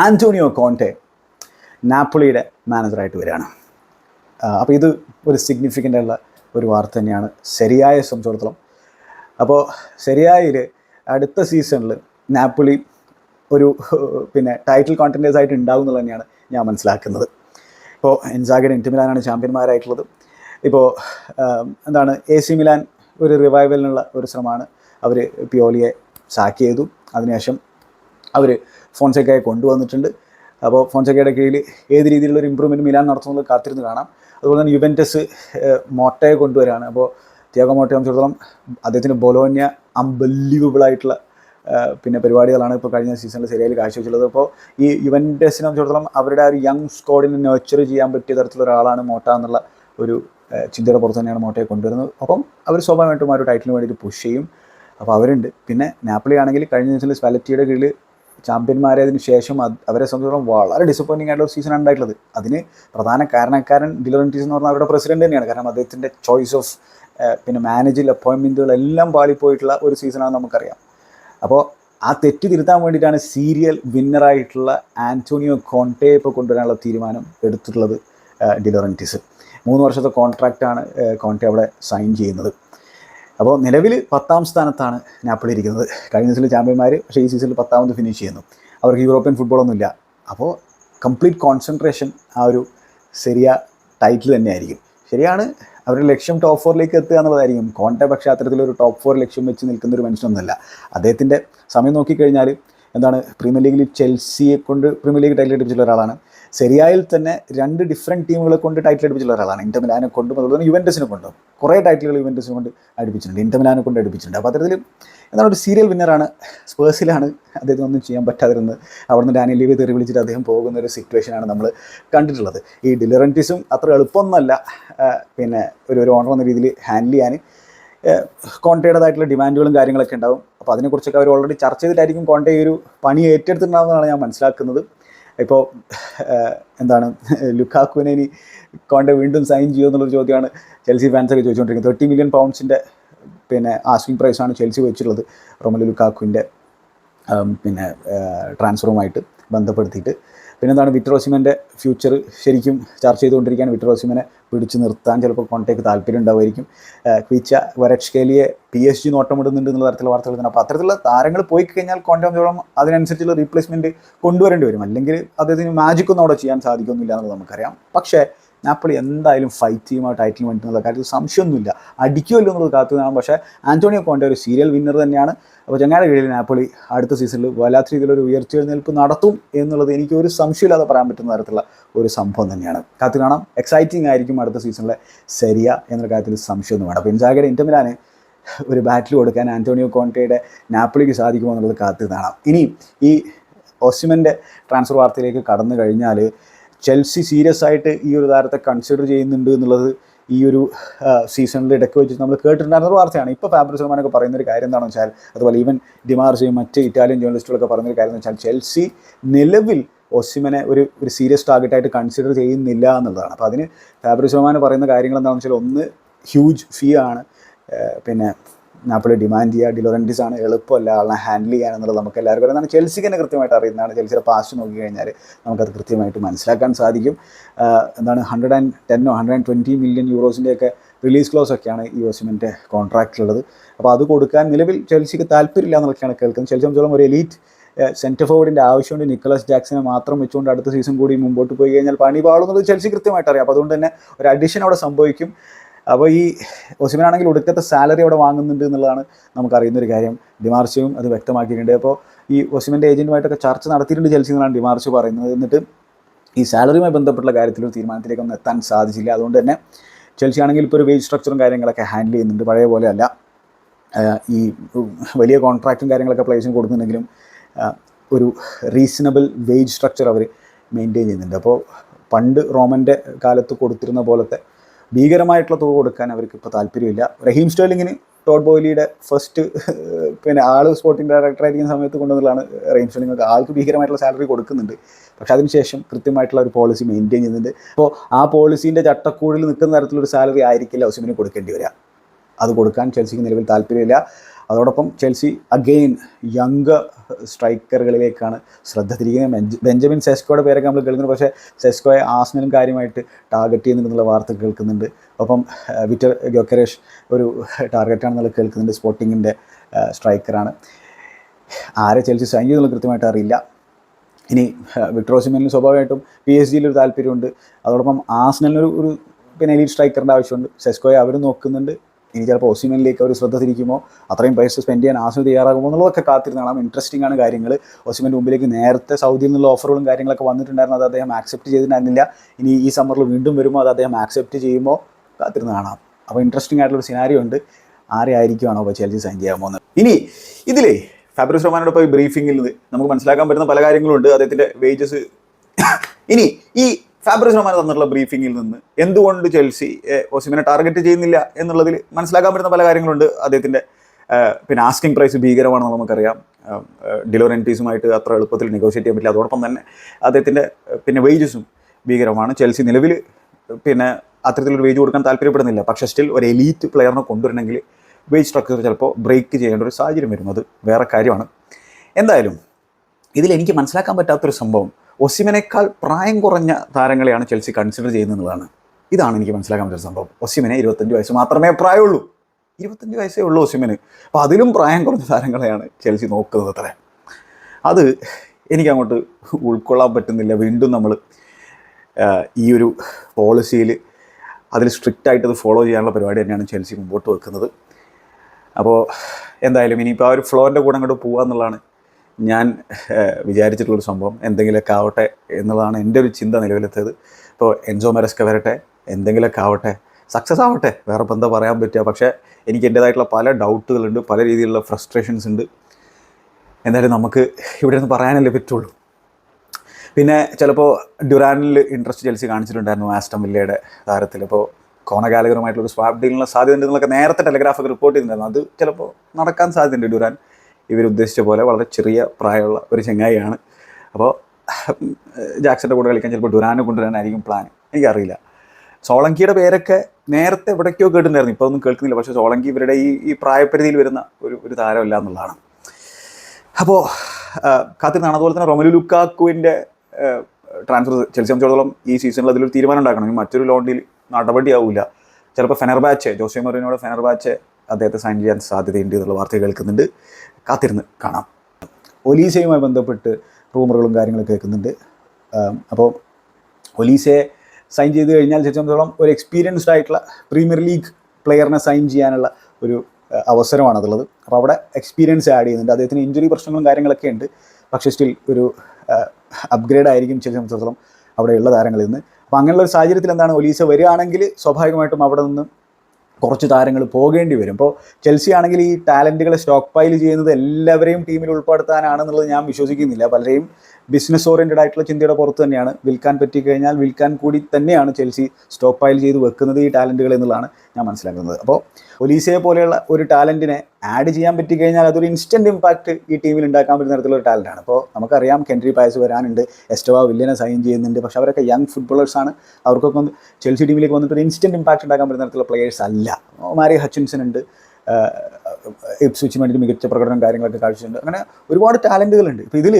Antonio Conti നാപ്പിളിയുടെ മാനേജറായിട്ട് വരികയാണ്. അപ്പോൾ ഇത് ഒരു സിഗ്നിഫിക്കന്റ് ഉള്ള ഒരു വാർത്ത തന്നെയാണ്. ശരിയായ സംബന്ധിച്ചിടത്തോളം. അപ്പോൾ ശരിയായിൽ അടുത്ത സീസണിൽ നാപ്പിളി ഒരു പിന്നെ ടൈറ്റിൽ കോണ്ടന്റേഴ്സ് ആയിട്ട് ഉണ്ടാവും എന്നുള്ളത് തന്നെയാണ് ഞാൻ മനസ്സിലാക്കുന്നത്. ഇപ്പോൾ എൻസാഗഡ് ഇന്റു മിലാനാണ് ചാമ്പ്യന്മാരായിട്ടുള്ളത്. ഇപ്പോൾ എന്താണ് എ സി മിലാൻ ഒരു റിവൈവലിനുള്ള ഒരു ശ്രമമാണ് അവർ പിയോലിയെ സാക്ക് ചെയ്തു. അതിനുശേഷം അവർ ഫോൺസെക്കയെ കൊണ്ടുവന്നിട്ടുണ്ട്. അപ്പോൾ ഫോൺസെക്കയുടെ കീഴിൽ ഏത് രീതിയിലുള്ള ഒരു ഇമ്പ്രൂവ്മെന്റ് മിലാൻ നടത്തുന്നത് കാത്തിരുന്ന് കാണാം. അതുപോലെ തന്നെ യുവന്റസ് മോട്ടയെ കൊണ്ടുവരാണ്. അപ്പോൾ ത്യാഗോ മോട്ടയെ സംബന്ധിച്ചിടത്തോളം അദ്ദേഹത്തിന് ബൊലോന്യ അൺബലീവബിൾ ആയിട്ടുള്ള പിന്നെ പരിപാടികളാണ് ഇപ്പോൾ കഴിഞ്ഞ സീസണിൽ ശരിയായി കാഴ്ചവെച്ചുള്ളത് അപ്പോൾ ഈ യുവന്റസിനെ സംബന്ധിച്ചിടത്തോളം അവരുടെ ആ ഒരു യങ് സ്കോഡിനെ നർച്ചർ ചെയ്യാൻ പറ്റിയ തരത്തിലുള്ള ഒരാളാണ് മോട്ട എന്നുള്ള ഒരു ചിന്തയുടെ പുറത്ത് തന്നെയാണ് മോട്ടയെ കൊണ്ടുവരുന്നത്. അപ്പം അവർ സ്വാഭാവികമായിട്ടും ആ ഒരു ടൈറ്റിലിന് വേണ്ടിയിട്ട് പുഷ് ചെയ്യും. അപ്പോൾ അവരുണ്ട്. പിന്നെ നാപ്പിളി ആണെങ്കിൽ കഴിഞ്ഞ സീസണിൽ സ്പാലറ്റിയുടെ കീഴിൽ ചാമ്പ്യന്മാരായതിനു ശേഷം അവരെ സംബന്ധിച്ചിടത്തോളം വളരെ ഡിസപ്പോയിന്റിംഗ് ആയിട്ടുള്ള ഒരു സീസൺ ഉണ്ടായിട്ടുള്ളത്. അതിന് പ്രധാന കാരണക്കാരൻ ഡിലോറന്റീസ് എന്ന് പറഞ്ഞാൽ അവരുടെ പ്രസിഡന്റ് തന്നെയാണ്. കാരണം അദ്ദേഹത്തിന്റെ ചോയ്സ് ഓഫ് പിന്നെ മാനേജിൽ അപ്പോയിൻമെന്റുകളെല്ലാം പാളിപ്പോയിട്ടുള്ള ഒരു സീസണാണെന്ന് നമുക്കറിയാം. അപ്പോൾ ആ തെറ്റ് തിരുത്താൻ വേണ്ടിയിട്ടാണ് സീരിയൽ വിന്നറായിട്ടുള്ള ആന്റോണിയോ കോണ്ടെ ഇപ്പോൾ കൊണ്ടുവരാനുള്ള തീരുമാനം എടുത്തിട്ടുള്ളത് ഡിലോറന്റീസ് മൂന്ന് വർഷത്തെ കോൺട്രാക്റ്റാണ് കോണ്ടെ അവിടെ സൈൻ ചെയ്യുന്നത്. അപ്പോൾ നിലവിൽ പത്താം സ്ഥാനത്താണ് നാപ്പിളി ഇരിക്കുന്നത്. കഴിഞ്ഞ സീസണിൽ ചാമ്പ്യന്മാർ പക്ഷേ ഈ സീസണിൽ പത്താമത് ഫിനിഷ് ചെയ്യുന്നു. അവർക്ക് യൂറോപ്യൻ ഫുട്ബോളൊന്നുമില്ല അപ്പോൾ കംപ്ലീറ്റ് കോൺസെൻട്രേഷൻ ആ ഒരു ശരിയ ടൈറ്റിൽ തന്നെയായിരിക്കും. ശരിയാണ് അവരുടെ ലക്ഷ്യം ടോപ്പ് ഫോറിലേക്ക് എത്തുക എന്നുള്ളതായിരിക്കും. കോണ്ടെ പക്ഷേ അത്തരത്തിലൊരു ടോപ്പ് ഫോർ ലക്ഷ്യം വെച്ച് നിൽക്കുന്ന ഒരു മനുഷ്യനൊന്നുമല്ല. അദ്ദേഹത്തിന്റെ സമയം നോക്കിക്കഴിഞ്ഞാൽ എന്താണ് പ്രീമിയർ ലീഗിൽ ചെൽസിയെ കൊണ്ട് പ്രീമിയർ ലീഗ് ടൈറ്റിൽ അടിപ്പിച്ചുള്ള ഒരാളാണ്. സെരിയായിൽ തന്നെ രണ്ട് ഡിഫറെന്റ് ടീമുകളെ കൊണ്ട് ടൈറ്റിൽ അടിപ്പിച്ചുള്ള ഒരാളാണ്. ഇന്റർ മിലാനെ കൊണ്ടും അതുപോലെ തന്നെ യുവന്റസിനെ കൊണ്ടും. കുറേ ടൈറ്റിലുകൾ യുവന്റസിനെ കൊണ്ട് അടിപ്പിച്ചിട്ടുണ്ട്. ഇന്റർ മിലാനെ കൊണ്ട് അടിപ്പിച്ചിട്ടുണ്ട്. അപ്പോൾ അത്തരത്തിൽ എന്താണ് ഒരു സീരിയൽ വിന്നറാണ് സ്പേഴ്സിലാണ് അദ്ദേഹത്തിന് ഒന്നും ചെയ്യാൻ പറ്റാതിരുന്നത്. അവിടുന്ന് ഡാനിയൽ ലീവ് തെറി വിളിച്ചിട്ട് അദ്ദേഹം പോകുന്ന ഒരു സിറ്റുവേഷനാണ് നമ്മൾ കണ്ടിട്ടുള്ളത്. ഈ ഡിലറന്റിസും അത്ര എളുപ്പമൊന്നുമല്ല. പിന്നെ ഒരു ഒരു ഓണർ എന്ന രീതിയിൽ ഹാൻഡിൽ ചെയ്യാൻ. കോണ്ടയുടേതായിട്ടുള്ള ഡിമാൻഡുകളും കാര്യങ്ങളൊക്കെ ഉണ്ടാവും. അപ്പോൾ അതിനെക്കുറിച്ചൊക്കെ അവർ ഓൾറെഡി ചർച്ച ചെയ്തിട്ടായിരിക്കും കോണ്ടേ ഒരു പണി ഏറ്റെടുത്തിട്ടുണ്ടാവുന്നതാണ് ഞാൻ മനസ്സിലാക്കുന്നത്. ഇപ്പോൾ എന്താണ് ലുക്കാക്കുവിനെ ഇനി കോണ്ടെ വീണ്ടും സൈൻ ചെയ്യുമോ എന്നുള്ളൊരു ചോദ്യമാണ് ചെൽസി ഫാൻസൊക്കെ ചോദിച്ചുകൊണ്ടിരിക്കുന്നത്. തേർട്ടി മില്യൺ പൗണ്ട്സിന്റെ പിന്നെ ആസ്കിംഗ് പ്രൈസാണ് ചെൽസി വെച്ചിട്ടുള്ളത് റൊമലു ലുക്കാക്കുവിന്റെ പിന്നെ ട്രാൻസ്ഫറുമായിട്ട് ബന്ധപ്പെടുത്തിയിട്ട്. പിന്നെ എന്താണ് വിട്രോസിമന്റെ ഫ്യൂച്ചർ ശരിക്കും ചർച്ച ചെയ്തുകൊണ്ടിരിക്കുകയാണ്. വിട്രോസിമനെ പിടിച്ചു നിർത്താൻ ചിലപ്പോൾ കോൺടേക്ക് താല്പര്യം ഉണ്ടാവുമായിരിക്കും. ക്വിച്ച വരക്ഷേലിയെ പി എസ് ജി നോട്ടമിടുന്നുണ്ട് എന്നുള്ള തരത്തിലുള്ള വാർത്തകൾ തന്നെ. അപ്പോൾ അത്തരത്തിലുള്ള താരങ്ങൾ പോയി കഴിഞ്ഞാൽ കോണ്ടോളം അതിനനുസരിച്ചുള്ള റീപ്ലേസ്മെന്റ് കൊണ്ടുവരേണ്ടി വരും. അല്ലെങ്കിൽ അദ്ദേഹത്തിന് മാജിക്കൊന്നും അവിടെ ചെയ്യാൻ സാധിക്കുന്നില്ല എന്നുള്ളത് നമുക്കറിയാം. പക്ഷേ നാപ്പിളി എന്തായാലും ഫൈറ്റ് ചെയ്യും ആ ടൈറ്റിൽ വേണ്ടി എന്നുള്ള കാര്യത്തിൽ സംശയമൊന്നുമില്ല. അടിക്കുമല്ലോ എന്നുള്ളത് കാത്തു കാണാം പക്ഷേ ആന്റോണിയോ കോണ്ടെ ഒരു സീരിയൽ വിന്നർ തന്നെയാണ്. അപ്പോൾ ചങ്ങാടെ കീഴിൽ നാപ്പിളി അടുത്ത സീസണിൽ വല്ലാത്ത രീതിയിലൊരു ഉയർച്ചെഴുന്നേൽപ്പ് നടത്തും എന്നുള്ളത് എനിക്ക് ഒരു സംശയമില്ലാതെ പറയാൻ പറ്റുന്ന തരത്തിലുള്ള ഒരു സംഭവം തന്നെയാണ്. കാത്തു കാണാം. എക്സൈറ്റിംഗ് ആയിരിക്കും അടുത്ത സീസണിലെ ശരിയ എന്നുള്ള കാര്യത്തിൽ സംശയമൊന്നും വേണം അപ്പോൾ ഇൻസാഗയുടെ ഇന്റമിലാണ് ഒരു ബാറ്റിൽ കൊടുക്കാൻ ആന്റോണിയോ കോണ്ടയുടെ നാപ്പിളിക്ക് സാധിക്കുമോ എന്നുള്ളത് കാത്തു കാണാം. ഇനി ഈ ഓസിമന്റെ ട്രാൻസ്ഫർ വാർത്തയിലേക്ക് കടന്നു കഴിഞ്ഞാൽ ചെൽസി സീരിയസ് ആയിട്ട് ഈ ഒരു താരത്തെ കൺസിഡർ ചെയ്യുന്നുണ്ട് എന്നുള്ളത് ഈ ഒരു സീസണിൽ ഇടയ്ക്ക് വെച്ച് നമ്മൾ കേട്ടിട്ടുണ്ടായിരുന്ന ഒരു വാർത്തയാണ്. ഇപ്പോൾ ഫാബ്രി സൽമാനൊക്കെ പറയുന്ന ഒരു കാര്യം എന്താണെന്ന് വെച്ചാൽ അതുപോലെ ഈവൻ ഡിമാർസയും മറ്റ് ഇറ്റാലിയൻ ജേർണലിസ്റ്റുകളൊക്കെ പറയുന്ന ഒരു കാര്യം എന്ന് വെച്ചാൽ ചെൽസി നിലവിൽ ഒസിമനെ ഒരു ഒരു സീരിയസ് ടാർഗറ്റായിട്ട് കൺസിഡർ ചെയ്യുന്നില്ല എന്നുള്ളതാണ്. അപ്പോൾ അതിന് ഫാബ്രി സൽമാൻ പറയുന്ന കാര്യങ്ങൾ എന്താണെന്ന് വെച്ചാൽ ഒന്ന് ഹ്യൂജ് ഫീ ആണ്. പിന്നെ നാപ്പിളി ഡിമാൻഡ് ചെയ്യുക ഡിലോറന്റിസ് ആണ് എളുപ്പമല്ല ആളെ ഹാൻഡിൽ ചെയ്യാൻ എന്നുള്ളത് നമുക്ക് എല്ലാവർക്കും നമ്മൾ ചെൽസിക്ക് തന്നെ കൃത്യമായിട്ട് അറിയുന്നതാണ്. ചെൽസിയുടെ പാസ്റ്റ് നോക്കി കഴിഞ്ഞാൽ നമുക്കത് കൃത്യമായിട്ട് മനസ്സിലാക്കാൻ സാധിക്കും. എന്താണ് ഹൺഡ്രഡ് ആൻഡ് ടെന്നോ ഹൺഡ്രഡ് ആൻഡ് ട്വന്റി മില്യൺ യൂറോസിന്റെയൊക്കെ റിലീസ് ക്ലോസ് ഒക്കെയാണ് ഈ ഓസിമിന്റെ കോൺട്രാക്റ്റിലുള്ളത് അപ്പോൾ അത് കൊടുക്കാൻ നിലവിൽ ചെൽസിക്ക് താല്പര്യമില്ല എന്നൊക്കെയാണ് കേൾക്കുന്നത്. ചെൽസി സംബന്ധിച്ചോളം ഒരു എലീറ്റ് സെന്റർ ഫോർവേഡിന്റെ ആവശ്യമുണ്ട്. നിക്കോളസ് ജാക്സനെ മാത്രം വെച്ചുകൊണ്ട് അടുത്ത സീസൺ കൂടി മുമ്പോട്ട് പോയി കഴിഞ്ഞാൽ പണി പാളുന്നത് ചെൽസി കൃത്യമായിട്ട് അറിയാം. അപ്പോൾ അതുകൊണ്ട് തന്നെ ഒരു അഡീഷൻ അവിടെ സംഭവിക്കും. അപ്പോൾ ഈ ഒസിമനാണെങ്കിൽ ഒടുക്കത്തെ സാലറി അവിടെ വാങ്ങുന്നുണ്ട് എന്നുള്ളതാണ് നമുക്കറിയുന്ന ഒരു കാര്യം. ഡിമാർച്ചയും അത് വ്യക്തമാക്കിയിട്ടുണ്ട്. അപ്പോൾ ഈ ഒസിമന്റെ ഏജന്റുമായിട്ടൊക്കെ ചർച്ച നടത്തിയിട്ടുണ്ട് ചെൽസി എന്നാണ് ഡിമാർച്ച് പറയുന്നത്. എന്നിട്ട് ഈ സാലറിയുമായി ബന്ധപ്പെട്ടുള്ള കാര്യത്തിലൊരു തീരുമാനത്തിലേക്കൊന്നും എത്താൻ സാധിച്ചില്ല. അതുകൊണ്ട് തന്നെ ചെൽസി ആണെങ്കിൽ ഇപ്പോൾ ഒരു വേജ് സ്ട്രക്ചറും കാര്യങ്ങളൊക്കെ ഹാൻഡിൽ ചെയ്യുന്നുണ്ട്. പഴയ പോലെയല്ല ഈ വലിയ കോൺട്രാക്റ്റും കാര്യങ്ങളൊക്കെ പ്ലേസിന് കൊടുക്കുന്നുണ്ടെങ്കിലും ഒരു റീസണബിൾ വേജ് സ്ട്രക്ചർ അവർ മെയിന്റെയിൻ ചെയ്യുന്നുണ്ട്. അപ്പോൾ പണ്ട് റോമന്റെ കാലത്ത് കൊടുത്തിരുന്ന പോലത്തെ ഭീകരമായിട്ടുള്ള തുക കൊടുക്കാൻ അവർക്ക് ഇപ്പോൾ താല്പര്യമില്ല. റഹീം സ്റ്റേർലിങ്ങിന് ടോഡ് ബോയിലിയുടെ ഫസ്റ്റ് പിന്നെ ആൾ സ്പോർട്ടിംഗ് ഡയറക്ടർ ആയിരിക്കുന്ന സമയത്ത് കൊണ്ടുവന്നതാണ് റഹീം സ്റ്റേർലിംഗ് ആൾക്ക് ഭീകരമായിട്ടുള്ള സാലറി കൊടുക്കുന്നുണ്ട്. പക്ഷേ അതിനുശേഷം കൃത്യമായിട്ടുള്ള ഒരു പോളിസി മെയിന്റെയിൻ ചെയ്യുന്നുണ്ട്. അപ്പോൾ ആ പോളിസീന്റെ ചട്ടക്കൂടിൽ നിൽക്കുന്ന തരത്തിലൊരു സാലറി ആയിരിക്കില്ല ഒസിമിന് കൊടുക്കേണ്ടി വരിക. അത് കൊടുക്കാൻ ചെൽസിക്ക് നിലവിൽ താല്പര്യമില്ല. അതോടൊപ്പം ചെൽസി അഗെയിൻ യങ് സ്ട്രൈക്കറുകളിലേക്കാണ് ശ്രദ്ധ തിരിക്കുന്നത്. ബെഞ്ച് ബെഞ്ചമിൻ സെസ്കോയുടെ പേരൊക്കെ നമ്മൾ കേൾക്കുന്നത് പക്ഷേ സെസ്കോയെ ആസ്നലും കാര്യമായിട്ട് ടാർഗറ്റ് ചെയ്യുന്നുണ്ടെന്നുള്ള വാർത്ത കേൾക്കുന്നുണ്ട്. ഒപ്പം വിറ്റർ ഗോക്കരേഷ് ഒരു ടാർഗറ്റാണെന്നുള്ള കേൾക്കുന്നുണ്ട്. സ്പോർട്ടിങ്ങിന്റെ സ്ട്രൈക്കറാണ്. ആരെ ചെൽസി സൈൻ കൃത്യമായിട്ട് അറിയില്ല. ഇനി വിക്ടർ ഓസിമെനിൽ സ്വാഭാവികമായിട്ടും പി എസ് ജിയിൽ ഒരു താല്പര്യമുണ്ട്. അതോടൊപ്പം ആസ്നലിനൊരു ഒരു പിന്നെ എലീറ്റ് സ്ട്രൈക്കറിന്റെ ആവശ്യമുണ്ട്. സെസ്കോയെ അവർ നോക്കുന്നുണ്ട്. ഇനി ചിലപ്പോൾ ഒസിമനിലേക്ക് അവർ ശ്രദ്ധ തിരിക്കുമോ? അത്രയും പൈസ സ്പെൻഡ് ചെയ്യാൻ ആസ്വദി തയ്യാറാകുമോ എന്നുള്ളതൊക്കെ കാത്തിരുന്ന് ഇൻട്രസ്റ്റിംഗ് ആണ് കാര്യങ്ങൾ ഒസിമന്റെ മുമ്പിലേക്ക് നേരത്തെ സൗദിയിൽ നിന്നുള്ള ഓഫറുകളും കാര്യങ്ങളൊക്കെ വന്നിട്ടുണ്ടായിരുന്നു. അത് അദ്ദേഹം ആക്സെപ്റ്റ് ചെയ്തിട്ടുണ്ടായിരുന്നില്ല. ഇനി ഈ സമ്മറിൽ വീണ്ടും വരുമോ? അത് അദ്ദേഹം ആക്സെപ്റ്റ് ചെയ്യുമോ? കാത്തിരുന്ന് കാണാം. അപ്പോൾ ഇൻട്രസ്റ്റിംഗ് ആയിട്ടുള്ള സിനാരിയോ ഉണ്ട്. ആരെ ആയിരിക്കുവാണോ അപ്പോൾ ചെൽസി സൈൻ ചെയ്യാൻ പോകുന്നത് ഇനി ഇതിലേ ഫാബ്രിസ് റൊമാനോട് ഇപ്പോൾ ബ്രീഫിങ്ങിൽ നമുക്ക് മനസ്സിലാക്കാൻ പറ്റുന്ന പല കാര്യങ്ങളുണ്ട്. അദ്ദേഹത്തിന്റെ വേജസ് ഇനി ഈ ഫാബ്രിസ് റൊമാനോ തന്നിട്ടുള്ള ബ്രീഫിംഗിൽ നിന്ന് എന്തുകൊണ്ട് ചെൽസി ഓസിമിനെ ടാർഗറ്റ് ചെയ്യുന്നില്ല എന്നുള്ളതിൽ മനസ്സിലാക്കാൻ പറ്റുന്ന പല കാര്യങ്ങളുണ്ട്. അദ്ദേഹത്തിന്റെ പിന്നെ ആസ്കിംഗ് പ്രൈസ് ഭീകരമാണെന്ന് നമുക്കറിയാം. ഡിലോറന്റീസുമായിട്ട് അത്ര എളുപ്പത്തിൽ നെഗോഷിയേറ്റ് ചെയ്യാൻ പറ്റില്ല. അതോടൊപ്പം തന്നെ അദ്ദേഹത്തിന്റെ പിന്നെ വേജസും ഭീകരമാണ്. ചെൽസി നിലവിൽ പിന്നെ അത്തരത്തിലൊരു വേജ് കൊടുക്കാൻ താല്പര്യപ്പെടുന്നില്ല. പക്ഷേ സ്റ്റിൽ ഒരു എലീറ്റ് പ്ലെയറിനെ കൊണ്ടുവരണമെങ്കിൽ വേജ് സ്ട്രക്ചർ ചിലപ്പോൾ ബ്രേക്ക് ചെയ്യേണ്ട ഒരു സാഹചര്യം വരും അത് വേറെ കാര്യമാണ്. എന്തായാലും ഇതിൽ എനിക്ക് മനസ്സിലാക്കാൻ പറ്റാത്തൊരു സംഭവം ഒസിമിനേക്കാൾ പ്രായം കുറഞ്ഞ താരങ്ങളെയാണ് ചെൽസി കൺസിഡർ ചെയ്യുന്നതാണ് ഇതാണ് എനിക്ക് മനസ്സിലാക്കാൻ പറ്റുന്ന സംഭവം. ഒസിമനെ ഇരുപത്തഞ്ച് വയസ്സ് മാത്രമേ പ്രായമുള്ളൂ. ഇരുപത്തഞ്ച് വയസ്സേ ഉള്ളൂ ഒസിമന്. അപ്പോൾ അതിലും പ്രായം കുറഞ്ഞ താരങ്ങളെയാണ് ചെൽസി നോക്കുന്നത് അത്ര. അത് എനിക്കങ്ങോട്ട് ഉൾക്കൊള്ളാൻ പറ്റുന്നില്ല. വീണ്ടും നമ്മൾ ഈ ഒരു പോളിസിയിൽ അതിൽ സ്ട്രിക്റ്റ് ആയിട്ട് അത് ഫോളോ ചെയ്യാനുള്ള പരിപാടി തന്നെയാണ് ചെൽസി മുമ്പോട്ട് വെക്കുന്നത്. അപ്പോൾ എന്തായാലും ഇനിയിപ്പോൾ ആ ഒരു ഫ്ലോറിന്റെ കൂടെ അങ്ങോട്ട് പോകുക എന്നുള്ളതാണ് ഞാൻ വിചാരിച്ചിട്ടുള്ളൊരു സംഭവം. എന്തെങ്കിലുമൊക്കെ ആവട്ടെ എന്നുള്ളതാണ് എന്റെ ഒരു ചിന്ത നിലവിലെത്തിയത്. ഇപ്പോൾ എൻസോ മെറസ്ക വരട്ടെ എന്തെങ്കിലുമൊക്കെ ആവട്ടെ സക്സസ് ആവട്ടെ വേറെ എന്താ പറയാൻ പറ്റുക. പക്ഷേ എനിക്ക് എന്റേതായിട്ടുള്ള പല ഡൗട്ടുകളുണ്ട് പല രീതിയിലുള്ള ഫ്രസ്ട്രേഷൻസ് ഉണ്ട്. എന്തായാലും നമുക്ക് ഇവിടെ നിന്ന് പറയാനല്ലേ പറ്റുള്ളൂ. പിന്നെ ചിലപ്പോൾ ഡുറാനിൽ ഇൻട്രസ്റ്റ് ചെൽസി കാണിച്ചിട്ടുണ്ടായിരുന്നു ആസ്റ്റം വില്ലയുടെ താരത്തിൽ. അപ്പോൾ കോണകാലകരമായിട്ടുള്ള ഒരു സ്വാപ്പ് ഡീലിനുള്ള സാധ്യത ഉണ്ടെന്നൊക്കെ നേരത്തെ ടെലഗ്രാഫൊക്കെ റിപ്പോർട്ട് ചെയ്തിട്ടുണ്ടായിരുന്നു. അത് ചിലപ്പോൾ നടക്കാൻ സാധ്യതയുണ്ട് ഡുറാൻ ഇവർ ഉദ്ദേശിച്ച പോലെ വളരെ ചെറിയ പ്രായമുള്ള ഒരു ചെങ്ങായിയാണ്. അപ്പോൾ ജാക്സന്റെ കൂടെ കളിക്കാൻ ചിലപ്പോൾ ഡുരാനെ കൊണ്ടുവരാനായിരിക്കും പ്ലാൻ. എനിക്കറിയില്ല. സോളങ്കിയുടെ പേരൊക്കെ നേരത്തെ എവിടേക്കോ കേട്ടിട്ടുണ്ടായിരുന്നു. ഇപ്പോൾ ഒന്നും കേൾക്കുന്നില്ല. പക്ഷേ സോളങ്കി ഇവരുടെ ഈ ഈ പ്രായപരിധിയിൽ വരുന്ന ഒരു ഒരു താരമല്ല എന്നുള്ളതാണ്. അപ്പോൾ കാത്തിരുന്നാണ് അതുപോലെ തന്നെ റൊമലു ലുക്കാക്കുവിന്റെ ട്രാൻസ്ഫർ ചെൽസി ഈ സീസണിൽ അതിലൊരു തീരുമാനം ഉണ്ടാക്കണം. മറ്റൊരു ലോണ്ടിൽ നടപടിയാവില്ല ചിലപ്പോൾ ഫെനർബാച്ച് ജോസെ മൊറിനോട് ഫെനർബാച്ച് അദ്ദേഹത്തെ സൈൻ ചെയ്യാൻ സാധ്യതയുണ്ട് എന്നുള്ള വാർത്ത കേൾക്കുന്നുണ്ട്. കാത്തിരുന്ന് കാണാം. ഒലീസയുമായി ബന്ധപ്പെട്ട് റൂമറുകളും കാര്യങ്ങളും കേൾക്കുന്നുണ്ട്. അപ്പോൾ ഒലീസയെ സൈൻ ചെയ്ത് കഴിഞ്ഞാൽ ചെൽസി ഒരു എക്സ്പീരിയൻസ്ഡ് ആയിട്ടുള്ള പ്രീമിയർ ലീഗ് പ്ലെയറിനെ സൈൻ ചെയ്യാനുള്ള ഒരു അവസരമാണ് അതുള്ളത് അപ്പോൾ അവിടെ എക്സ്പീരിയൻസ് ആഡ് ചെയ്യുന്നുണ്ട്. അദ്ദേഹത്തിന് ഇഞ്ചുറി പ്രശ്നങ്ങളും കാര്യങ്ങളൊക്കെ ഉണ്ട്. പക്ഷേ സ്റ്റിൽ ഒരു അപ്ഗ്രേഡ് ആയിരിക്കും ചില സംബന്ധിച്ചിടത്തോളം അവിടെയുള്ള താരങ്ങളിൽ നിന്ന്. അപ്പോൾ അങ്ങനെയുള്ള ഒരു സാഹചര്യത്തിൽ എന്താണ് ഒലീസ വരികയാണെങ്കിൽ സ്വാഭാവികമായിട്ടും അവിടെ നിന്ന് കുറച്ച് താരങ്ങൾ പോകേണ്ടി വരും. ഇപ്പോൾ ചെൽസി ആണെങ്കിൽ ഈ ടാലന്റുകളെ സ്റ്റോക്ക് പൈൽ ചെയ്യുന്നത് എല്ലാവരെയും ടീമിൽ ഉൾപ്പെടുത്താനാണെന്നുള്ളത് ഞാൻ വിശ്വസിക്കുന്നില്ല. പലരെയും ബിസിനസ് ഓറിയന്റഡ് ആയിട്ടുള്ള ചിന്തയുടെ പുറത്ത് തന്നെയാണ്. വിൽക്കാൻ പറ്റിക്കഴിഞ്ഞാൽ വിൽക്കാൻ കൂടി തന്നെയാണ് ചെൽസി സ്റ്റോക്ക് പൈൽ ചെയ്ത് വെക്കുന്നത് ഈ ടാലന്റുകൾ എന്നുള്ളതാണ് ഞാൻ മനസ്സിലാക്കുന്നത്. അപ്പോൾ ഒലീസയെ പോലെയുള്ള ഒരു ടാലന്റിനെ ആഡ് ചെയ്യാൻ പറ്റിക്കഴിഞ്ഞാൽ അതൊരു ഇൻസ്റ്റന്റ് ഇമ്പാക്റ്റ് ഈ ടീമിൽ ഉണ്ടാക്കാൻ പറ്റുന്ന തരത്തിലുള്ള ടാലന്റാണ് അപ്പോൾ നമുക്കറിയാം കെൻട്രി പായസ് വരാനുണ്ട് എസ്റ്റവ വില്യനെ സൈൻ ചെയ്യുന്നുണ്ട്. പക്ഷെ അവരൊക്കെ യങ് ഫുട്ബോളേഴ്സാണ് അവർക്കൊക്കെ ഒന്ന് ചെൽസി ടീമിലേക്ക് വന്നിട്ട് ഒരു ഇൻസ്റ്റന്റ് ഇമ്പാക്റ്റ് ഉണ്ടാക്കാൻ പറ്റുന്ന തരത്തിലുള്ള പ്ലേയേഴ്സ് അല്ല. മാരി ഹച്ചിൻസൺ ഉണ്ട്. ഇപ്സ്വിച്ചിന് വേണ്ടിയിട്ട് മികച്ച പ്രകടനം കാര്യങ്ങളൊക്കെ കാഴ്ചയുണ്ട് അങ്ങനെ ഒരുപാട് ടാലന്റുകളുണ്ട് ഇപ്പോൾ ഇതിൽ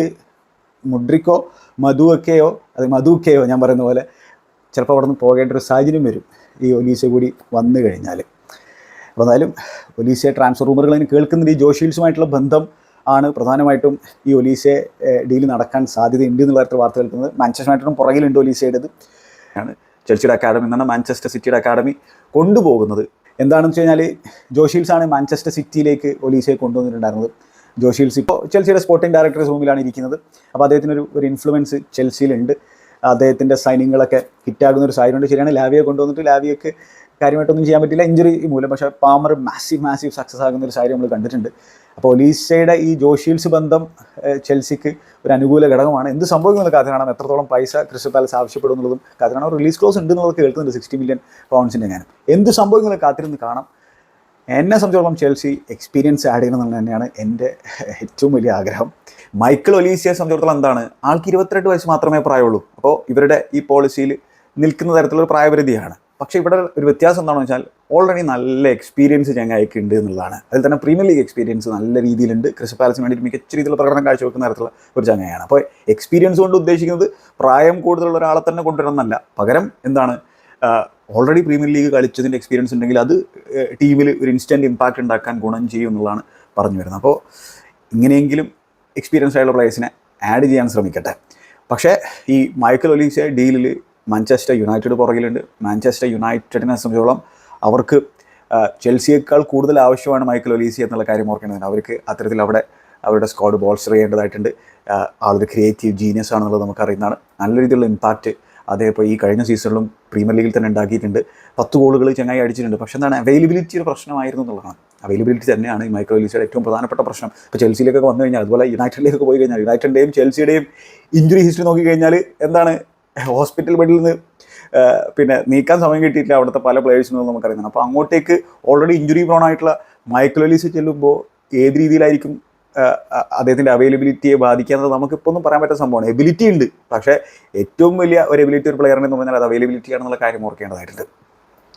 മുഡ്രിക്കോ മധുവൊക്കെയോ അത് മധുക്കെയോ ഞാൻ പറയുന്ന പോലെ ചിലപ്പോൾ അവിടെ നിന്ന് പോകേണ്ട ഒരു സാഹചര്യം വരും. ഈ ഒലീസ കൂടി വന്നു കഴിഞ്ഞാൽ അപ്പോൾ എന്തായാലും ഒലീസയെ ട്രാൻസ്ഫർ റൂമറുകൾ അതിന് കേൾക്കുന്നുണ്ട്. ഈ ജോഷീൽസുമായിട്ടുള്ള ബന്ധം ആണ് പ്രധാനമായിട്ടും ഈ ഒലീസയെ ഡീൽ നടക്കാൻ സാധ്യതയുണ്ട് എന്നുള്ള തരത്തിൽ വാർത്ത കേൾക്കുന്നത്. മാഞ്ചസ്റ്റർ യുണൈറ്റഡും പുറകിലുണ്ട് ഒലീസയുടേത്. ആണ് ചെൽസിയുടെ അക്കാഡമി എന്നാണ് മാഞ്ചസ്റ്റർ സിറ്റിയുടെ അക്കാഡമി കൊണ്ടുപോകുന്നത്. എന്താണെന്ന് വെച്ച് കഴിഞ്ഞാൽ ജോഷീൽസാണ് മാഞ്ചസ്റ്റർ സിറ്റിയിലേക്ക് ഒലീസയെ കൊണ്ടുവന്നിട്ടുണ്ടായിരുന്നത്. ജോഷീൽസ് ഇപ്പോൾ ചെൽസിയുടെ സ്പോർട്ടിംഗ് ഡയറക്ടേഴ്സ് റൂമിലാണ് ഇരിക്കുന്നത്. അപ്പോൾ അദ്ദേഹത്തിന് ഒരു ഇൻഫ്ലുവൻസ് ചെൽസിയിലുണ്ട്. അദ്ദേഹത്തിന്റെ സൈനിങ്ങളൊക്കെ ഹിറ്റാകുന്ന ഒരു സാഹചര്യമുണ്ട്. ശരിയാണ് ലാവിയെ കൊണ്ടുവന്നിട്ട് ലാവിയക്ക് കാര്യമായിട്ടൊന്നും ചെയ്യാൻ പറ്റില്ല. ഇഞ്ചുറി മൂലം. പക്ഷേ പാമർ മാസീവ് മാസീവ് സക്സസ് ആകുന്ന ഒരു സാഹചര്യം നമ്മൾ കണ്ടിട്ടുണ്ട്. അപ്പോൾ ഒലീസയുടെ ഈ ജോഷീൽസ് ബന്ധം ചെൽസിക്ക് ഒരു അനുകൂല ഘടകമാണ്. എന്ത് സംഭവിക്കുന്നത് കാത്തിനാണ് എത്രത്തോളം പൈസ ക്രിസ്റ്റൽ പാലസ് ആവശ്യപ്പെടും എന്നുള്ളതും റിലീസ് ക്ലോസ് ഉണ്ട് എന്നുള്ളത് കേൾക്കുന്നുണ്ട്. സിക്സ്റ്റി മില്യൺ പൗണ്ട്സിന്റെ ഞാൻ എന്ത് സംഭവിക്കുന്നത് കാത്തിരുന്ന് കാണാം. എന്നെ സംബന്ധിച്ചിടത്തോളം ചെൽസി എക്സ്പീരിയൻസ് ആഡ് ചെയ്യണം എന്നുള്ളത് തന്നെയാണ് എന്റെ ഏറ്റവും വലിയ ആഗ്രഹം. മൈക്കിൾ ഒലീസിയെ സംബന്ധിച്ചിടത്തോളം എന്താണ്? ആൾക്ക് ഇരുപത്തിരണ്ട് വയസ്സ് മാത്രമേ പ്രായമുള്ളൂ. അപ്പോൾ ഇവരുടെ ഈ പോളിസിയിൽ നിൽക്കുന്ന തരത്തിലുള്ള പ്രായപരിധിയാണ്. പക്ഷേ ഇവിടെ ഒരു വ്യത്യാസം എന്താണെന്ന് വെച്ചാൽ ഓൾറെഡി നല്ല എക്സ്പീരിയൻസ് ചങ്ങായിക്ക് ഉണ്ട് എന്നുള്ളതാണ്. അതിൽ തന്നെ പ്രീമിയർ ലീഗ് എക്സ്പീരിയൻസ് നല്ല രീതിയിലുണ്ട്. ക്രിസ്റ്റൽ പാലസിന് വേണ്ടി മികച്ച രീതിയിലുള്ള പ്രകടനം കാഴ്ചവെക്കുന്ന തരത്തിലുള്ള ഒരു ചങ്ങയാണ് അപ്പോൾ എക്സ്പീരിയൻസ് കൊണ്ട് ഉദ്ദേശിക്കുന്നത് പ്രായം കൂടുതലുള്ള ഒരാളെ തന്നെ കൊണ്ടുവരണം എന്നല്ല പകരം എന്താണ്? ഓൾറെഡി പ്രീമിയർ ലീഗ് കളിച്ചതിന്റെ എക്സ്പീരിയൻസ് ഉണ്ടെങ്കിൽ അത് ടീമിൽ ഒരു ഇൻസ്റ്റന്റ് ഇമ്പാക്റ്റ് ഉണ്ടാക്കാൻ ഗുണം ചെയ്യും എന്നുള്ളതാണ് പറഞ്ഞു വരുന്നത്. അപ്പോൾ ഇങ്ങനെയെങ്കിലും എക്സ്പീരിയൻസ് ആയിട്ടുള്ള പ്ലേയേഴ്സിനെ ആഡ് ചെയ്യാൻ ശ്രമിക്കട്ടെ. പക്ഷേ ഈ മൈക്കൽ ഒലീസ ഡീലിൽ മാഞ്ചസ്റ്റർ യുണൈറ്റഡ് പുറകിലുണ്ട്. മാഞ്ചസ്റ്റർ യുണൈറ്റഡിനെ സംബന്ധിച്ചോളം അവർക്ക് ചെൽസിയേക്കാൾ കൂടുതൽ ആവശ്യമാണ് മൈക്കൽ ഒലീസി എന്നുള്ള കാര്യം ഓർക്കേണ്ടതിന്. അവർക്ക് അത്തരത്തിൽ അവിടെ അവരുടെ സ്ക്വാഡ് ബോൾസ്റ്റർ ചെയ്യേണ്ടതായിട്ടുണ്ട്. ആളൊരു ക്രിയേറ്റീവ് ജീനിയസ് ആണെന്നുള്ളത് നമുക്കറിയുന്നതാണ്. നല്ല രീതിയിലുള്ള ഇമ്പാക്റ്റ് അതേ ഇപ്പോൾ ഈ കഴിഞ്ഞ സീസണിലും പ്രീമിയർ ലീഗിൽ തന്നെ ഉണ്ടാക്കിയിട്ടുണ്ട്. പത്ത് ഗോളുകൾ ചങ്ങായി അടിച്ചിട്ടുണ്ട്. പക്ഷേ എന്താണ് അവൈലബിലിറ്റി ഒരു പ്രശ്നമായിരുന്നു എന്നുള്ളതാണ്. അവൈലബിലിറ്റി തന്നെയാണ് ഈ മൈക്രോ ലീസിയുടെ ഏറ്റവും പ്രധാനപ്പെട്ട പ്രശ്നം. ഇപ്പോൾ ചെൽസിയിലൊക്കെ വന്നു കഴിഞ്ഞാൽ അതുപോലെ യുണൈറ്റഡിലേക്ക് പോയി കഴിഞ്ഞാൽ യുണൈറ്റഡിന്റെയും ചെൽസിയുടെയും ഇഞ്ചുറി ഹിസ്റ്ററി നോക്കിക്കഴിഞ്ഞാൽ എന്താണ് ഹോസ്പിറ്റൽ ബെഡിൽ നിന്ന് പിന്നെ നീക്കാൻ സമയം കിട്ടിയിട്ടില്ല അവിടുത്തെ പല പ്ലേയേഴ്സിനും നമുക്കറിയുന്നത് അപ്പോൾ അങ്ങോട്ടേക്ക് ഓൾറെഡി ഇഞ്ചുറി പ്രോൺ ആയിട്ടുള്ള മൈക്രോ ലീസ് ചെല്ലുമ്പോൾ ഏത് രീതിയിലായിരിക്കും അദ്ദേഹത്തിന്റെ അവൈലബിലിറ്റിയെ ബാധിക്കുക എന്നത് നമുക്കിപ്പോൾ ഒന്നും പറയാൻ പറ്റുന്ന സംഭവമാണ്. എബിലിറ്റി ഉണ്ട്. പക്ഷേ ഏറ്റവും വലിയ ഒരു എബിലിറ്റി ഒരു പ്ലെയറിനെ എന്ന് പറഞ്ഞാൽ അത് അവൈലബിലിറ്റി ആണെന്നുള്ള കാര്യം ഓർക്കേണ്ടതായിട്ടുണ്ട്.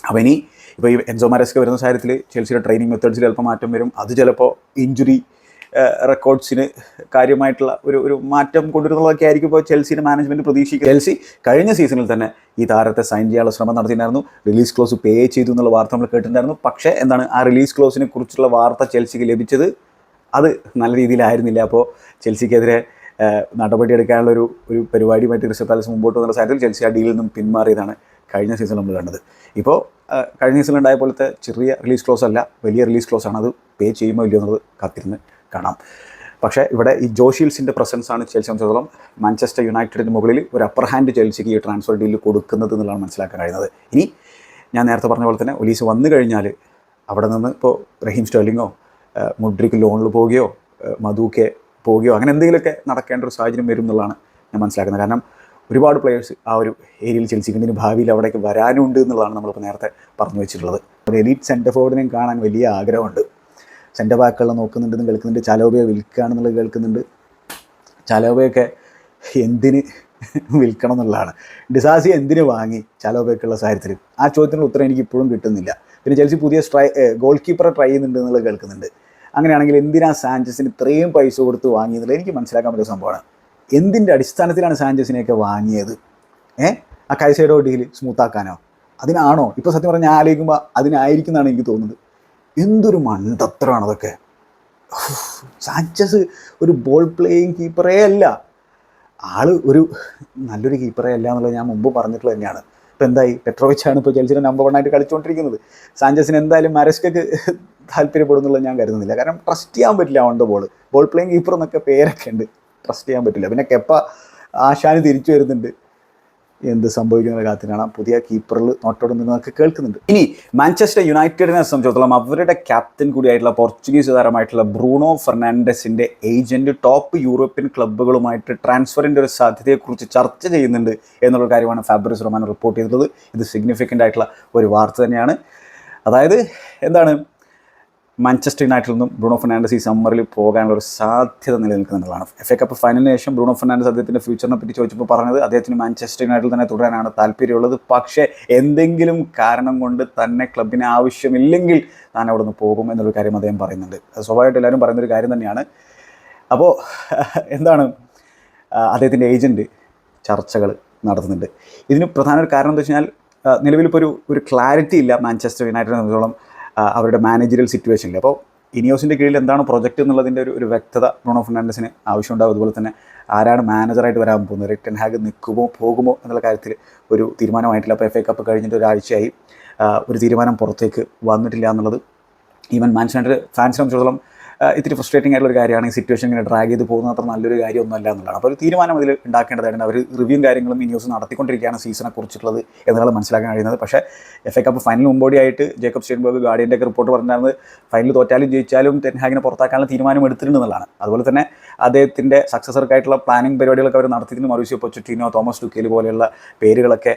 അപ്പോൾ ഇനി ഇപ്പോൾ ഈ എൻസോ വരുന്ന സാഹചര്യത്തിൽ ചെൽസിയുടെ ട്രെയിനിങ് മെത്തേഡ്സിൽ ചിലപ്പോൾ മാറ്റം വരും. അത് ചിലപ്പോൾ ഇഞ്ചുറി റെക്കോർഡ്സിന് കാര്യമായിട്ടുള്ള ഒരു ഒരു മാറ്റം കൊണ്ടുവരുന്നതൊക്കെ ആയിരിക്കും ഇപ്പോൾ ചെൽസിയുടെ മാനേജ്മെന്റ് പ്രതീക്ഷിക്കുക ചെൽസി കഴിഞ്ഞ സീസണിൽ തന്നെ ഈ താരത്തെ സൈൻ ചെയ്യാനുള്ള ശ്രമം നടത്തിയിട്ടുണ്ടായിരുന്നു. റിലീസ് ക്ലോസ് പേ ചെയ്തു എന്നുള്ള വാർത്ത നമ്മൾ കേട്ടിട്ടുണ്ടായിരുന്നു. പക്ഷേ എന്താണ് ആ റിലീസ് ക്ലോസിനെ കുറിച്ചുള്ള വാർത്ത ചെൽസിക്ക് ലഭിച്ചത് അത് നല്ല രീതിയിലായിരുന്നില്ല. അപ്പോൾ ചെൽസിക്കെതിരെ നടപടിയെടുക്കാനുള്ളൊരു നടപടിയെടുക്കാനുള്ള ഒരു ഒരു മറ്റ് ക്രിസ്റ്റൽ പാലസ് മുമ്പോട്ട് വന്ന സാഹചര്യത്തിൽ ചെൽസി ആ ഡീലിൽ നിന്നും പിന്മാറിയതാണ് കഴിഞ്ഞ സീസൺ നമ്മൾ കണ്ടത്. ഇപ്പോൾ കഴിഞ്ഞ സീസൺ ഉണ്ടായ പോലത്തെ ചെറിയ റിലീസ് ക്ലോസ് അല്ല വലിയ റിലീസ് ക്ലോസ് ആണ് അത് പേ ചെയ്യുമോ ഇല്ലയോ എന്നുള്ളത് കാത്തിരുന്ന് കാണാം. പക്ഷേ ഇവിടെ ഈ ജോഷീൽസിന്റെ പ്രസൻസ് ആണ് ചെൽസി സംബന്ധിച്ചിടത്തോളം മാഞ്ചസ്റ്റർ യുണൈറ്റഡിന് മുകളിൽ ഒരു അപ്പർ ഹാൻഡ് ചെൽസിക്ക് ഈ ട്രാൻസ്ഫർ ഡീൽ കൊടുക്കുന്നത് എന്നുള്ളതാണ് മനസ്സിലാക്കാൻ കഴിയുന്നത്. ഇനി ഞാൻ നേരത്തെ പറഞ്ഞ പോലെ തന്നെ ഒലീസ് വന്നു കഴിഞ്ഞാൽ അവിടെ നിന്ന് ഇപ്പോൾ റഹീം സ്റ്റേർലിങ്ങോ ഏഹ് മുഡ്രിക്ക് ലോണിൽ പോവുകയോ മധുക്കെ പോവുകയോ അങ്ങനെ എന്തെങ്കിലുമൊക്കെ നടക്കേണ്ട ഒരു സാഹചര്യം വരും എന്നുള്ളതാണ് ഞാൻ മനസ്സിലാക്കുന്നത്. കാരണം ഒരുപാട് പ്ലെയേഴ്സ് ആ ഒരു ഏരിയയിൽ ചെലിച്ചിരിക്കുന്നതിന് ഭാവിയിൽ അവിടേക്ക് വരാനുണ്ട് എന്നുള്ളതാണ് നമ്മളിപ്പോൾ നേരത്തെ പറഞ്ഞു വെച്ചിട്ടുള്ളത്. ഒരു എലീറ്റ് സെന്റർ ഫോർഡിനെയും കാണാൻ വലിയ ആഗ്രഹമുണ്ട്. സെന്റർ ബാക്കുകളെ നോക്കുന്നുണ്ടെന്ന് കേൾക്കുന്നുണ്ട്. ചാലോബയെ വിൽക്കുകയാണെന്നുള്ളത് കേൾക്കുന്നുണ്ട്. ചലോബയൊക്കെ എന്തിന് വിൽക്കണം എന്നുള്ളതാണ്. ഡിസാസി എന്തിന് വാങ്ങി ചാലോബയ്ക്കുള്ള സാഹചര്യത്തിൽ? ആ ചോദ്യത്തിനുള്ള ഉത്തരം എനിക്ക് ഇപ്പോഴും കിട്ടുന്നില്ല. പിന്നെ ചെൽസി പുതിയ സ്ട്രൈ ഗോൾ കീപ്പറെ ട്രൈ ചെയ്യുന്നുണ്ട് എന്നുള്ളത് കേൾക്കുന്നുണ്ട്. അങ്ങനെയാണെങ്കിൽ എന്തിനാ സാഞ്ചസിന് ഇത്രയും പൈസ കൊടുത്ത് വാങ്ങിയതെന്നുള്ളത് എനിക്ക് മനസ്സിലാക്കാൻ പറ്റിയ സംഭവമാണ്. എന്തിന്റെ അടിസ്ഥാനത്തിലാണ് സാഞ്ചസിനെയൊക്കെ വാങ്ങിയത്? ഏ? ആ കൈസൈഡോ ഡീൽ സ്മൂത്താക്കാനോ? അതിനാണോ? ഇപ്പോൾ സത്യം പറഞ്ഞാൽ ആലോചിക്കുമ്പോൾ അതിനായിരിക്കും എന്നാണ് എനിക്ക് തോന്നുന്നത്. എന്തൊരു മണ്ടത്തരമാണ് അതൊക്കെ. സാഞ്ചസ് ഒരു ബോൾ പ്ലേയിങ് കീപ്പറേ അല്ല. ആൾ ഒരു നല്ലൊരു കീപ്പറേ അല്ല എന്നുള്ളത് ഞാൻ മുമ്പ് പറഞ്ഞിട്ടുള്ളത് തന്നെയാണ്. ഇപ്പോൾ എന്തായി? പെട്രോവിച്ചാണ് ഇപ്പോൾ ചെൽസിയുടെ നമ്പർ വൺ ആയിട്ട് കളിച്ചുകൊണ്ടിരിക്കുന്നത്. സാഞ്ചസിന് എന്തായാലും മാരസ്കക്ക് താല്പര്യപ്പെടുന്നുള്ളത് ഞാൻ കരുതുന്നില്ല. കാരണം ട്രസ്റ്റ് ചെയ്യാൻ പറ്റില്ല അവന്റെ ബോൾ ബോൾ പ്ലേയിങ് കീപ്പർ എന്നൊക്കെ പേരൊക്കെ ഉണ്ട്. ട്രസ്റ്റ് ചെയ്യാൻ പറ്റില്ല. പിന്നെ കെപ്പ ആശാന് തിരിച്ചു വരുന്നുണ്ട്. എന്ത് സംഭവിക്കുന്ന കാത്തിനാണ് പുതിയ കീപ്പറിൽ നോട്ടോടുന്നതൊക്കെ കേൾക്കുന്നുണ്ട്. ഇനി മാഞ്ചസ്റ്റർ യുണൈറ്റഡിനെ സംബന്ധിച്ചിടത്തോളം അവരുടെ ക്യാപ്റ്റൻ കൂടിയായിട്ടുള്ള പോർച്ചുഗീസ് താരമായിട്ടുള്ള ബ്രൂണോ ഫെർണാണ്ടസിന്റെ ഏജന്റ് ടോപ്പ് യൂറോപ്യൻ ക്ലബ്ബുകളുമായിട്ട് ട്രാൻസ്ഫറിന്റെ ഒരു സാധ്യതയെക്കുറിച്ച് ചർച്ച ചെയ്യുന്നുണ്ട് എന്നുള്ള കാര്യമാണ് ഫാബ്രിസ് റൊമാൻ റിപ്പോർട്ട് ചെയ്തിട്ടുള്ളത്. ഇത് സിഗ്നിഫിക്കന്റ് ആയിട്ടുള്ള ഒരു വാർത്ത തന്നെയാണ്. അതായത് എന്താണ്? മാഞ്ചസ്റ്റർ യുണൈറ്റഡിൽ നിന്നും ബ്രൂണോ ഫെർണാണ്ടസ് ഈ സമ്മറിൽ പോകാനുള്ള ഒരു സാധ്യത നിലനിൽക്കുന്നുള്ളതാണ് എഫ് എ കപ്പ് ഫൈനലിന് ശേഷം ബ്രൂണോ ഫെർണാണ്ടസ് അദ്ദേഹത്തിന്റെ ഫ്യൂച്ചറിനെ പറ്റി ചോദിച്ചപ്പോൾ പറഞ്ഞത് അദ്ദേഹത്തിന് മാഞ്ചസ്റ്റർ യുണൈറ്റഡിൽ തന്നെ തുടരാനാണ് താല്പര്യമുള്ളത്. പക്ഷേ എന്തെങ്കിലും കാരണം കൊണ്ട് തന്നെ ക്ലബിന് ആവശ്യമില്ലെങ്കിൽ താൻ അവിടെ നിന്ന് പോകും എന്നൊരു കാര്യം അദ്ദേഹം പറയുന്നുണ്ട്. സ്വാഭാവികമായിട്ട് എല്ലാവരും പറയുന്നൊരു കാര്യം തന്നെയാണ്. അപ്പോൾ എന്താണ് അദ്ദേഹത്തിന്റെ ഏജന്റ് ചർച്ചകൾ നടത്തുന്നുണ്ട്. ഇതിന് പ്രധാന ഒരു കാരണം എന്താ വെച്ച് കഴിഞ്ഞാൽ നിലവിലിപ്പോൾ ഒരു ഒരു ക്ലാരിറ്റി ഇല്ല മാഞ്ചസ്റ്റർ യുണൈറ്റഡിനെ സംബന്ധിച്ചോളം. അവരുടെ മാനേജറിയൽ സിറ്റുവേഷനിൽ അപ്പോൾ ഇനിയോസിന്റെ കീഴിൽ എന്താണ് പ്രൊജക്റ്റ് എന്നുള്ളതിന്റെ ഒരു ഒരു വ്യക്തത ബ്രോണോ ഫെർണാണ്ടസിന് ആവശ്യമുണ്ടാവും. അതുപോലെ തന്നെ ആരാണ് മാനേജറായിട്ട് വരാൻ പോകുന്നത്? റിട്ടൺ ഹാഗ് നിൽക്കുമോ പോകുമോ എന്നുള്ള കാര്യത്തിൽ ഒരു തീരുമാനമായിട്ടില്ല. അപ്പോൾ എഫ് എ കപ്പ് കഴിഞ്ഞിട്ട് ഒരാഴ്ചയായി. ഒരു തീരുമാനം പുറത്തേക്ക് വന്നിട്ടില്ല എന്നുള്ളത്. ഈവൻ മാൻസിനായിട്ട് ഫാൻസിനെ സംബന്ധിച്ചിടത്തോളം ഇത്തിരി ഫ്രസ്ട്രേറ്റിംഗ് ആയിട്ടുള്ള ഒരു കാര്യമാണ് ഈ സിറ്റുവേഷൻ ഇങ്ങനെ ഡ്രാഗ് ചെയ്ത് പോകുന്നത് അത്ര നല്ലൊരു കാര്യമൊന്നുമല്ല എന്നുള്ളതാണ്. അപ്പോൾ ഒരു തീരുമാനം ഇതിൽ ഉണ്ടാക്കേണ്ടതായിട്ടുണ്ട് അവർ റിവ്യൂ കാര്യങ്ങളും ഈ ന്യൂസ് നടത്തിക്കൊണ്ടിരിക്കുകയാണ് സീസണെ കുറിച്ചിട്ടുള്ളത് എന്നാണ് മനസ്സിലാക്കാൻ കഴിയുന്നത്. പക്ഷേ എഫ് എ കപ്പ് ഫൈനൽ മുമ്പോടിയായിട്ട് ജേക്കബ് സ്റ്റേൻബർഗ് ഗാർഡിയന്റെ ഒക്കെ റിപ്പോർട്ട് പറഞ്ഞിരുന്നത് ഫൈനൽ തോറ്റാലും ജയിച്ചാലും ടെൻഹാഗിനെ പുറത്താക്കാനുള്ള തീരുമാനം എടുത്തിട്ടുണ്ടെന്നുള്ളതാണ് അതുപോലെ തന്നെ അദ്ദേഹത്തിന്റെ സക്സസർക്കായിട്ടുള്ള പ്ലാനിങ് പരിപാടികളൊക്കെ അവർ നടത്തിയിരുന്നു. മറുഷ്യോ പൊച്ചറ്റിനോ തോമസ് ടുക്കേൽ പോലെയുള്ള പേരുകളൊക്കെ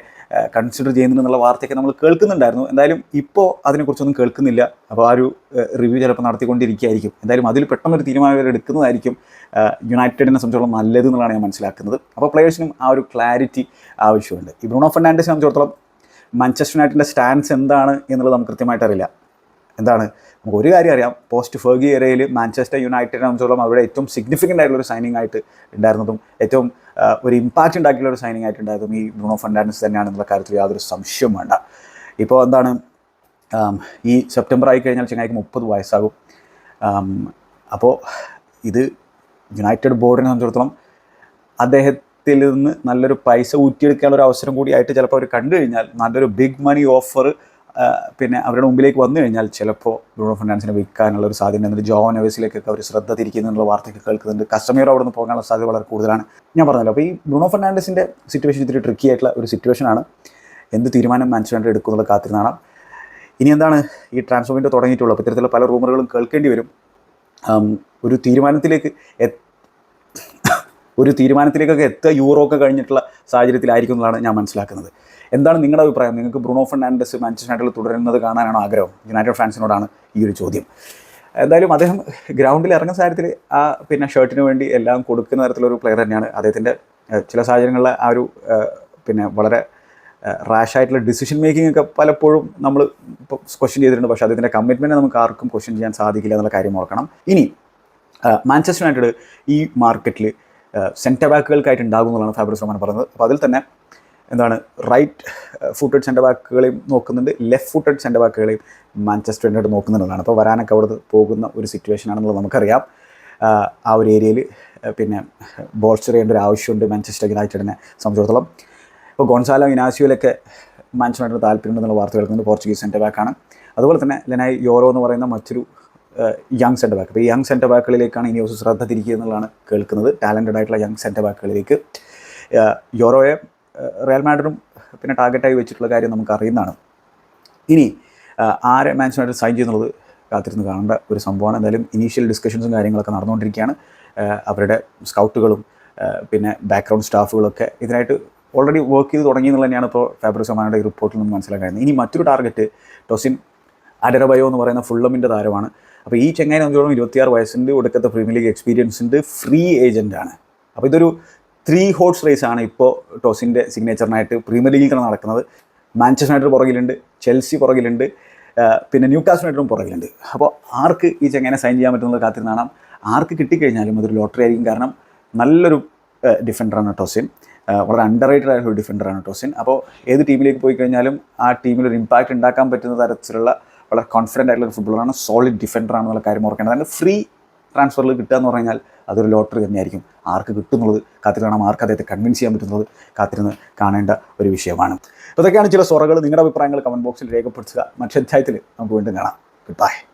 കൺസിഡർ ചെയ്യുന്നുണ്ടെന്നുള്ള വാർത്തയൊക്കെ നമ്മൾ കേൾക്കുന്നുണ്ടായിരുന്നു. എന്തായാലും ഇപ്പോൾ അതിനെക്കുറിച്ചൊന്നും കേൾക്കുന്നില്ല. അപ്പോൾ ആ ഒരു റിവ്യൂ ചിലപ്പോൾ നടത്തിക്കൊണ്ടിരിക്കുകയായിരിക്കും. എന്തായാലും അതിൽ പെട്ടെന്നൊരു തീരുമാനം എടുക്കുന്നതായിരിക്കും. യുണൈറ്റഡിനെ സംബന്ധിച്ചോളം നല്ലത് എന്നുള്ളതാണ് ഞാൻ മനസ്സിലാക്കുന്നത്. അപ്പോൾ പ്ലേയേഴ്സിനും ആ ഒരു ക്ലാരിറ്റി ആവശ്യമുണ്ട്. ഈ ബ്രൂണോ ഫെർണാണ്ടസിനെ സംബന്ധിച്ചിടത്തോളം മാഞ്ചസ്റ്റർ യുണൈറ്റഡിന്റെ സ്റ്റാൻസ് എന്താണ് എന്നുള്ളത് നമുക്ക് കൃത്യമായിട്ട് അറിയില്ല. എന്താണ്? നമുക്ക് ഒരു കാര്യം അറിയാം. പോസ്റ്റ് ഫെർഗി ഏരിയയിൽ മാഞ്ചസ്റ്റർ യുണൈറ്റഡിനെ സംബന്ധിച്ചോളം അവിടെ ഏറ്റവും സിഗ്നിഫിക്കന്റ് ആയിട്ടുള്ള ഒരു സൈനിങ് ആയിട്ട് ഉണ്ടായിരുന്നതും ഏറ്റവും ഒരു ഇമ്പാക്റ്റ് ഉണ്ടാക്കിയുള്ള ഒരു സൈനിങ് ആയിട്ട് ഉണ്ടായതും ഈ ബ്രൂണോ ഫെർണാണ്ടസ് തന്നെയാണെന്നുള്ള കാര്യത്തിൽ യാതൊരു സംശയവും വേണ്ട. ഇപ്പോൾ എന്താണ് ഈ സെപ്റ്റംബർ ആയി കഴിഞ്ഞാൽ ചെങ്ങായിക്ക് മുപ്പത് വയസ്സാകും. അപ്പോൾ ഇത് യുണൈറ്റഡ് ബോർഡിനെ സംബന്ധിച്ചിടത്തോളം അദ്ദേഹത്തിൽ നിന്ന് നല്ലൊരു പൈസ ഊറ്റിയെടുക്കാനുള്ള ഒരു അവസരം കൂടി ആയിട്ട് ചിലപ്പോൾ അവർ കണ്ടു കഴിഞ്ഞാൽ നല്ലൊരു ബിഗ് മണി ഓഫർ പിന്നെ അവരുടെ മുമ്പിലേക്ക് വന്നു കഴിഞ്ഞാൽ ചിലപ്പോൾ ബ്രൂണോ ഫിനാൻസിനെ വിൽക്കാനുള്ള ഒരു സാധ്യത എന്നിട്ട് ജോ നെവേസിലേക്കൊക്കെ അവർ ശ്രദ്ധ തിരിക്കുന്നു എന്നുള്ള വാർത്തയൊക്കെ കേൾക്കുന്നുണ്ട്. കസ്റ്റമർ അവിടെ നിന്ന് പോകാനുള്ള സാധ്യത വളരെ കൂടുതലാണ്. ഞാൻ പറഞ്ഞല്ലോ അപ്പോൾ ഈ ബ്രൂണോ ഫെർണാണ്ടസിന്റെ സിറ്റുവേഷൻ ഇത്തിരി ട്രിക്കി ആയിട്ടുള്ള ഒരു സിറ്റുവേഷനാണ് എന്ത് തീരുമാനം മാനേജ്മെന്റ് എടുക്കുന്നുള്ള കാത്തിരുന്നാണ് ഇനി എന്താണ് ഈ ട്രാൻസ്ഫോമിന്റെ വിൻഡോ തുടങ്ങിയിട്ടുള്ളത്? അപ്പോൾ ഇത്തരത്തിലുള്ള പല റൂമറുകളും കേൾക്കേണ്ടി വരും. ഒരു തീരുമാനത്തിലേക്ക് ഒരു തീരുമാനത്തിലേക്കൊക്കെ എത്തുക യൂറോ ഒക്കെ കഴിഞ്ഞിട്ടുള്ള സാഹചര്യത്തിലായിരിക്കും എന്നുള്ളതാണ് ഞാൻ മനസ്സിലാക്കുന്നത്. എന്താണ് നിങ്ങളുടെ അഭിപ്രായം? നിങ്ങൾക്ക് ബ്രൂണോ ഫെർണാണ്ടസ് മാഞ്ചസ്റ്റർ യുണൈറ്റഡിൽ തുടരുന്നത് കാണാനാണോ ആഗ്രഹം? യുണൈറ്റഡ് ഫാൻസിനോടാണ് ഈ ഒരു ചോദ്യം. എന്തായാലും അദ്ദേഹം ഗ്രൗണ്ടിൽ ഇറങ്ങുന്ന സാഹചര്യത്തിൽ ആ പിന്നെ ഷർട്ടിന് വേണ്ടി എല്ലാം കൊടുക്കുന്ന തരത്തിലൊരു പ്ലെയർ തന്നെയാണ്. അദ്ദേഹത്തിന്റെ ചില സാഹചര്യങ്ങളിൽ ആ ഒരു പിന്നെ വളരെ റാഷായിട്ടുള്ള ഡിസിഷൻ മേക്കിംഗ് ഒക്കെ പലപ്പോഴും നമ്മൾ ക്വസ്റ്റ്യൻ ചെയ്തിട്ടുണ്ട്. പക്ഷേ അദ്ദേഹത്തിന്റെ കമ്മിറ്റ്മെന്റ് നമുക്ക് ആർക്കും ക്വസ്റ്റ്യൻ ചെയ്യാൻ സാധിക്കില്ല എന്നുള്ള കാര്യം ഓർക്കണം. ഇനി മാഞ്ചസ്റ്റർ യുണൈറ്റഡ് ഈ മാർക്കറ്റിൽ സെന്റർ ബാക്കുകൾക്കായിട്ട് ഉണ്ടാകും എന്നുള്ളതാണ് ഫാബ്രിസ് റഹ്മാൻ പറഞ്ഞത്. അപ്പോൾ അതിൽ തന്നെ എന്താണ് റൈറ്റ് ഫുട്ടഡ് സെന്റർ ബാക്കുകളെയും നോക്കുന്നുണ്ട് ലെഫ്റ്റ് ഫുട്ടഡ് സെന്റർ ബാക്കുകളെയും മാഞ്ചസ്റ്റർ യുണൈറ്റഡ് നോക്കുന്നുള്ളതാണ്. അപ്പോൾ വരാനൊക്കെ അവിടെ പോകുന്ന ഒരു സിറ്റുവേഷൻ ആണെന്നുള്ളത് നമുക്കറിയാം. ആ, ഒരു ഏരിയയിൽ പിന്നെ ബോൾസ്റ്റർ ചെയ്യേണ്ട ഒരു ആവശ്യമുണ്ട് മാഞ്ചസ്റ്റർ യുണൈറ്റഡിനെ സംബന്ധിച്ചിടത്തോളം. ഇപ്പോൾ ഗോൺസാലോ ഇനാസിയോയിലൊക്കെ മാഞ്ചസ്റ്റർ യുണൈറ്റഡ് താല്പര്യമുണ്ടെന്നുള്ള വാർത്ത കേൾക്കുന്നത് പോർച്ചുഗീസ് സെന്റർ ബാക്കാണ് അതുപോലെ തന്നെ ലെനായി യോറോ എന്ന് പറയുന്ന മറ്റൊരു യങ് സെന്റർ ബാക്ക് അപ്പോൾ യങ് സെന്റർ ബാക്കുകളിലേക്കാണ് ഇനി ഒരു ശ്രദ്ധ തിരിക്കുക എന്നുള്ളതാണ് കേൾക്കുന്നത്. ടാലന്റഡ് ആയിട്ടുള്ള യങ് സെന്റർ ബാക്കുകളിലേക്ക് യോറോയെ റയൽ മാഡറും പിന്നെ ടാർഗറ്റായി വെച്ചിട്ടുള്ള കാര്യം നമുക്ക് അറിയുന്നതാണ്. ഇനി ആരെ മാൻസുമായിട്ട് സൈൻ ചെയ്യുന്നത് കാത്തിരുന്ന് കാണേണ്ട ഒരു സംഭവമാണ്. എന്തായാലും ഇനീഷ്യൽ ഡിസ്കഷൻസും കാര്യങ്ങളൊക്കെ നടന്നുകൊണ്ടിരിക്കുകയാണ്. അവരുടെ സ്കൗട്ടുകളും പിന്നെ ബാക്ക്ഗ്രൗണ്ട് സ്റ്റാഫുകളൊക്കെ ഇതിനായിട്ട് ഓൾറെഡി വർക്ക് ചെയ്ത് തുടങ്ങി എന്നുള്ളത് തന്നെയാണ് ഇപ്പോൾ ഫാബ്രിസ് ഒമാനയുടെ ഈ റിപ്പോർട്ടിൽ നിന്ന് മനസ്സിലാക്കുന്നത് ഇനി മറ്റൊരു ടാർഗറ്റ് ടോസിൻ അഡരബയോ എന്ന് പറയുന്ന ഫുള്ളമിന്റെ താരമാണ്. അപ്പോൾ ഈ ചെങ്ങായി സംബന്ധിച്ചോളം ഇരുപത്തിയാറ് വയസ്സുണ്ട് ഒടുക്കത്തെ പ്രീമിയർ ലീഗ് എക്സ്പീരിയൻസ് ഉണ്ട് ഫ്രീ ഏജന്റാണ് അപ്പോൾ ഇതൊരു ത്രീ ഹോർസ് റേസ് ആണ് ഇപ്പോൾ ടോസിന്റെ സിഗ്നേച്ചറിനായിട്ട് പ്രീമിയർ ലീഗിൽ തന്നെ നടക്കുന്നത്. മാഞ്ചസ്റ്റർ യുണൈറ്റഡ് പുറകിലുണ്ട് ചെൽസി പുറകിലുണ്ട് പിന്നെ ന്യൂ കാസ്റ്റ് യുണൈറ്റഡും പുറകിലുണ്ട്. അപ്പോൾ ആർക്ക് ഈ ചെങ്ങനെ സൈൻ ചെയ്യാൻ പറ്റുന്നത് കാത്തിരുന്നാണ് ആർക്ക് കിട്ടിക്കഴിഞ്ഞാലും അതൊരു ലോട്ടറി ആയിരിക്കും. കാരണം നല്ലൊരു ഡിഫൻഡറാണ് ടോസിൻ. വളരെ അണ്ടർ റേറ്റഡ് ആയിട്ടുള്ള ഡിഫൻഡറാണ് ടോസിൻ. അപ്പോൾ ഏത് ടീമിലേക്ക് പോയി കഴിഞ്ഞാലും ആ ടീമിൽ ഒരു ഇമ്പാക്റ്റ് ഉണ്ടാക്കാൻ പറ്റുന്ന തരത്തിലുള്ള വളരെ കോൺഫിഡന്റ് ആയിട്ടുള്ള ഒരു ഫുട്ബോളറാണ് സോളിഡ് ഡിഫൻഡർ ആണെന്നുള്ള കാര്യം ഓർക്കേണ്ടത്. അതിന് ഫ്രീ ട്രാൻസ്ഫറിൽ കിട്ടുക എന്ന് പറഞ്ഞാൽ അതൊരു ലോട്ടറി തന്നെയായിരിക്കും. ആർക്ക് കിട്ടുന്നുള്ളത് കാത്തിരിക്കണം കാണാം ആർക്ക് അദ്ദേഹത്തെ കൺവിൻസ് ചെയ്യാൻ പറ്റുന്നത് കാത്തിരുന്ന് കാണേണ്ട ഒരു വിഷയമാണ്. ഇതൊക്കെയാണ് ചില സ്വറകൾ. നിങ്ങളുടെ അഭിപ്രായങ്ങൾ കമന്റ് ബോക്സിൽ രേഖപ്പെടുത്തുക. മറ്റു അധ്യായത്തിൽ നമുക്ക് വീണ്ടും കാണാം. Good bye